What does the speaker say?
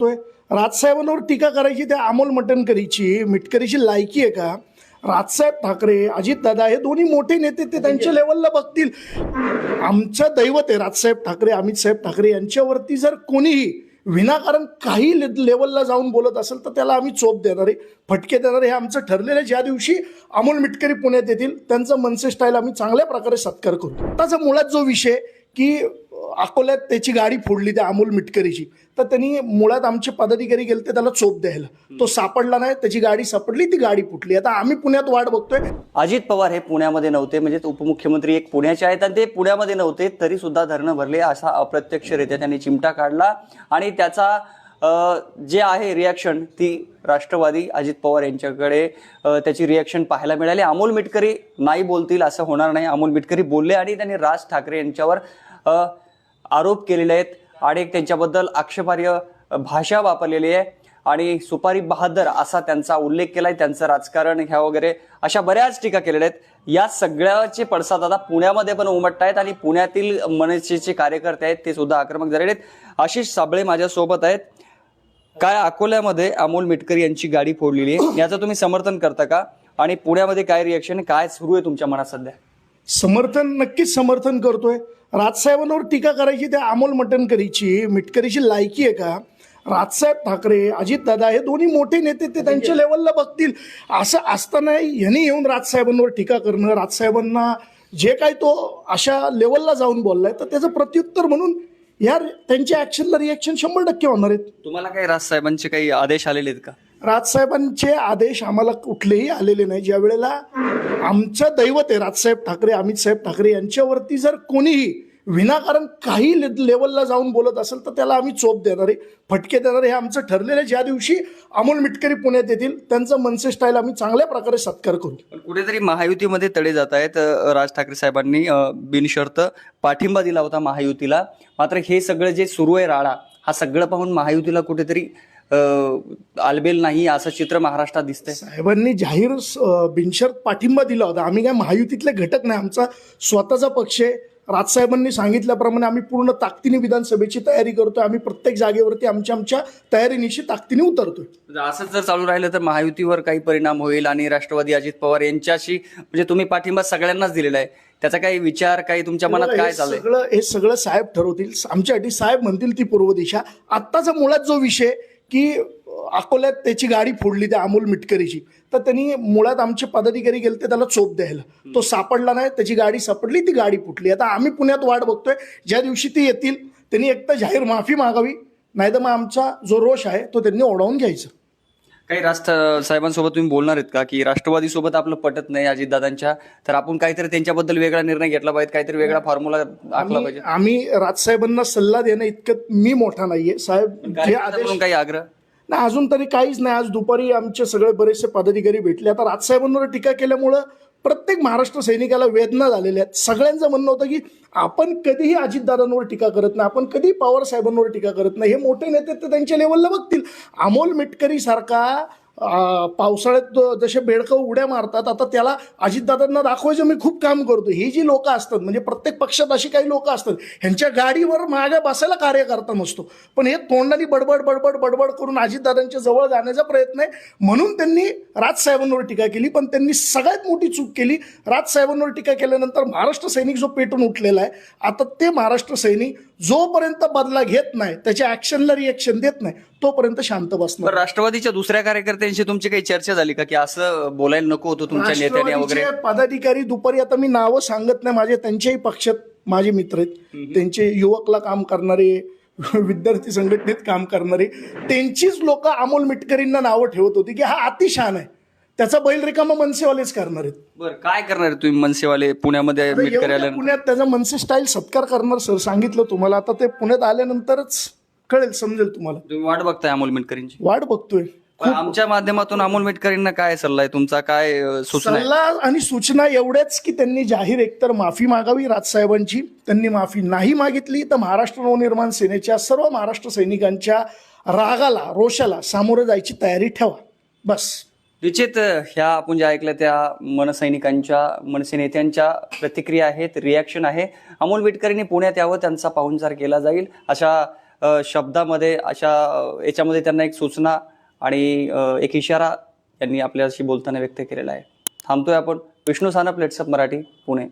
तोय राजसाहेबांवर टीका करायची त्या अमोल मटणकरीची मिटकरीची लायकी आहे का? राजसाहेब ठाकरे अजितदादा हे दोन्ही मोठे नेते ते त्यांच्या लेवलला बघतील. आमचं दैवत आहे राजसाहेब ठाकरे अमित साहेब ठाकरे यांच्यावरती जर कोणीही विनाकारण काही ले- लेवलला जाऊन बोलत असेल तर त्याला आम्ही चोप देणारे फटके देणारे हे आमचं ठरलेलं ज्या दिवशी अमोल मिटकरी पुण्यात येतील त्यांचा मनसे स्टाईल आम्ही चांगल्या प्रकारे सत्कार करू त्याचा मुळात जो विषय की अकोल्यात त्याची गाडी फोडली त्या अमोल मिटकरीची. तर त्यांनी मुळात आमचे पदाधिकारी गेले ते त्याला चोप द्यायला. तो सापडला नाही त्याची गाडी सापडली ती गाडी फुटली. आता आम्ही पुण्यात वाट बघतोय. अजित पवार हे पुण्यामध्ये नव्हते म्हणजे उपमुख्यमंत्री एक पुण्याचे आहेत आणि ते पुण्यामध्ये नव्हते तरी सुद्धा धरणं भरले असा अप्रत्यक्षरित्या त्यांनी चिमटा काढला. आणि त्याचा जे आहे रिॲक्शन ती राष्ट्रवादी अजित पवार यांच्याकडे त्याची रिॲक्शन पाहायला मिळाली. अमोल मिटकरी नाही बोलतील असं होणार नाही. अमोल मिटकरी बोलले आणि त्यांनी राज ठाकरे यांच्यावर आरोप केलेले आहेत आणि त्यांच्याबद्दल आक्षेपार्ह भाषा वापरलेली आहे. आणि सुपारी बहादर असा त्यांचा उल्लेख केलाय. त्यांचं राजकारण ह्या वगैरे अशा बऱ्याच टीका केलेल्या आहेत. या सगळ्याचे पडसाद आता पुण्यामध्ये पण उमटत आहेत आणि पुण्यातील मनसेचे कार्यकर्ते आहेत ते सुद्धा आक्रमक झालेले आहेत. आशिष साबळे माझ्यासोबत आहेत. काय अकोल्यामध्ये अमोल मिटकरी यांची गाडी फोडलेली आहे? याचं तुम्ही समर्थन करता का? आणि पुण्यामध्ये काय रिएक्शन काय सुरू आहे तुमच्या मनात सध्या? समर्थन नक्कीच समर्थन करतोय. राजसाहेबांवर टीका करायची त्या अमोल मटणकरीची मिटकरीची लायकी आहे का? राजसाहेब ठाकरे अजितदादा हे दोन्ही मोठे नेते ते त्यांच्या लेवलला बघतील. असं असताना यांनी येऊन राजसाहेबांवर टीका करणं राजसाहेबांना जे काय तो अशा लेवलला जाऊन बोललाय तर त्याचं प्रत्युत्तर म्हणून या त्यांच्या ऍक्शनला रिॲक्शन शंभर टक्के होणार आहेत. तुम्हाला काही राजसाहेबांचे काही आदेश आलेले आहेत का? राजसाहेबांचे आदेश आम्हाला कुठलेही आलेले नाही. ज्या वेळेला आमचं दैवत आहे राजसाहेब ठाकरे अमित साहेब ठाकरे यांच्यावरती जर कोणीही विनाकारण काही लेवलला जाऊन बोलत असेल तर त्याला आम्ही चोप देणारे फटके देणारे हे आमचं ठरलेलं ज्या दिवशी अमोल मिटकरी पुण्यात येतील त्यांचा मनसे स्टाईल आम्ही चांगल्या प्रकारे सत्कार करू. कुठेतरी महायुतीमध्ये तडे जात आहेत राज ठाकरे साहेबांनी बिनशर्त पाठिंबा दिला होता महायुतीला. मात्र हे सगळं जे सुरू आहे राडा हा सगळं पाहून महायुतीला कुठेतरी आलबेल नाही असं चित्र महाराष्ट्रात दिसतंय. साहेबांनी जाहीर बिनशर्त पाठिंबा दिला होता. आम्ही काय महायुतीतले घटक नाही. आमचा स्वतःचा पक्ष आहे. राजसाहेबांनी सांगितल्याप्रमाणे आम्ही पूर्ण ताकदीने विधानसभेची तयारी करतोय. आम्ही प्रत्येक जागेवरती आमच्या आमच्या तयारीनिशी ताकदीने उतरतोय. जर असंच जर चालू राहिलं तर महायुतीवर काही परिणाम होईल आणि राष्ट्रवादी अजित पवार यांच्याशी म्हणजे तुम्ही पाठिंबा सगळ्यांनाच दिलेला आहे. त्याचा काही विचार काही तुमच्या मनात काय चाललंय? सगळं हे सगळं साहेब ठरवतील. आमच्यासाठी साहेब म्हणतील ती पूर्व दिशा. आत्ताचा मुळात जो विषय की अकोल्यात त्याची गाडी फोडली त्या अमोल मिटकरीची. तर त्यांनी मुळात आमचे पदाधिकारी गेले ते त्याला चोप द्यायला. तो सापडला नाही त्याची गाडी सापडली ती गाडी फुटली. आता आम्ही पुण्यात वाट बघतोय ज्या दिवशी ती येतील त्यांनी एक तर जाहीर माफी मागावी नाही तर मग आमचा जो रोष आहे तो त्यांनी ओढावून घ्यायचा. काही राज साहेबांसोबत तुम्ही बोलणार आहेत का? की राष्ट्रवादी सोबत आपलं पटत नाही अजितदादांच्या तर आपण काहीतरी त्यांच्याबद्दल वेगळा निर्णय घेतला पाहिजे काहीतरी वेगळा फॉर्म्युला आखला पाहिजे. आम्ही राजसाहेबांना सल्ला देणं इतकं मी मोठा नाहीये. साहेब काही आग्रह? नाही अजून तरी काहीच नाही. आज दुपारी आमचे सगळे बरेचसे पदाधिकारी भेटले. आता राजसाहेबांवर टीका केल्यामुळं प्रत्येक महाराष्ट्र सैनिकाला वेदना झालेल्या आहेत. सगळ्यांचं म्हणणं होतं की आपण कधीही अजितदादांवर टीका करत नाही आपण कधी पवार साहेबांवर टीका करत नाही. हे मोठे नेते तर त्यांच्या लेवलला बघतील. अमोल मिटकरी सारखा पावसाळ्यात जसे बेडकं उड्या मारतात आता त्याला अजितदादांना दाखवायचं मी खूप काम करतो. ही जी लोकं असतात म्हणजे प्रत्येक पक्षात अशी काही लोकं असतात ह्यांच्या गाडीवर मागे बसायला कार्यकर्ता नसतो. पण हे तोंडाने बडबड बडबड बडबड करून अजितदादांच्या जवळ जाण्याचा प्रयत्न आहे. म्हणून त्यांनी राजसाहेबांवर टीका केली पण त्यांनी सगळ्यात मोठी चूक केली. राजसाहेबांवर टीका केल्यानंतर महाराष्ट्र सैनिक जो पेटून उठलेला आहे आता ते महाराष्ट्र सैनिक जोपर्यंत बदला घेत नाही त्याच्या ऍक्शनला रिएक्शन देत नाही तोपर्यंत शांत बसणार. राष्ट्रवादीच्या दुसऱ्या कार्यकर्त्यांशी तुमची काही चर्चा झाली का? की असं बोलायला नको होतं तुमच्या नेत्याने वगैरे? पदाधिकारी दुपारी आता मी नावं सांगत नाही माझे त्यांच्याही पक्षात माझे मित्र आहेत. त्यांचे युवकला काम करणारे विद्यार्थी संघटनेत काम करणारे त्यांचीच लोक अमोल मिटकरींना नावं ठेवत होती की हा अतिशान आहे. त्याचा बैल रिकामा मनसेवालेच करणार आहेत. बरं काय करणार आहे तुम्ही मनसेवाले? पुण्यामध्ये एवढ्या पुण्यात त्याचा मनसे स्टाईल सत्कार करणार सर सांगितलं तुम्हाला. आता ते पुण्यात आल्यानंतरच कळेल समजेल तुम्हाला. तुम्ही वाट बघताय अमोल मिटकरींची. वाट बघतोय. पण आमच्या माध्यमातून अमोल मिटकरींना काय सल्ला आहे? तुमचा काय अं, सूचना आहे? सल्ला आणि सूचना एवढ्याच की त्यांनी जाहीर एकतर माफी मागावी राजसाहेबांची. त्यांनी माफी नाही मागितली तर महाराष्ट्र नवनिर्माण सेनेच्या सर्व महाराष्ट्र सैनिकांच्या रागाला रोषाला सामोरं जायची तयारी ठेवा. बस. निश्चित ह्या आपण ज्या ऐकल्या त्या मनसैनिकांच्या मनसे नेत्यांच्या प्रतिक्रिया आहेत रिॲक्शन आहे. अमोल विटकरींनी पुण्यात यावं त्यांचा पाहुणचार केला जाईल. अशा शब्दामध्ये अशा याच्यामध्ये त्यांना एक सूचना आणि एक इशारा यांनी आपल्याशी बोलताना व्यक्त केलेला आहे. थांबतोय आपण. विष्णू सानप लेट्सअप मराठी पुणे.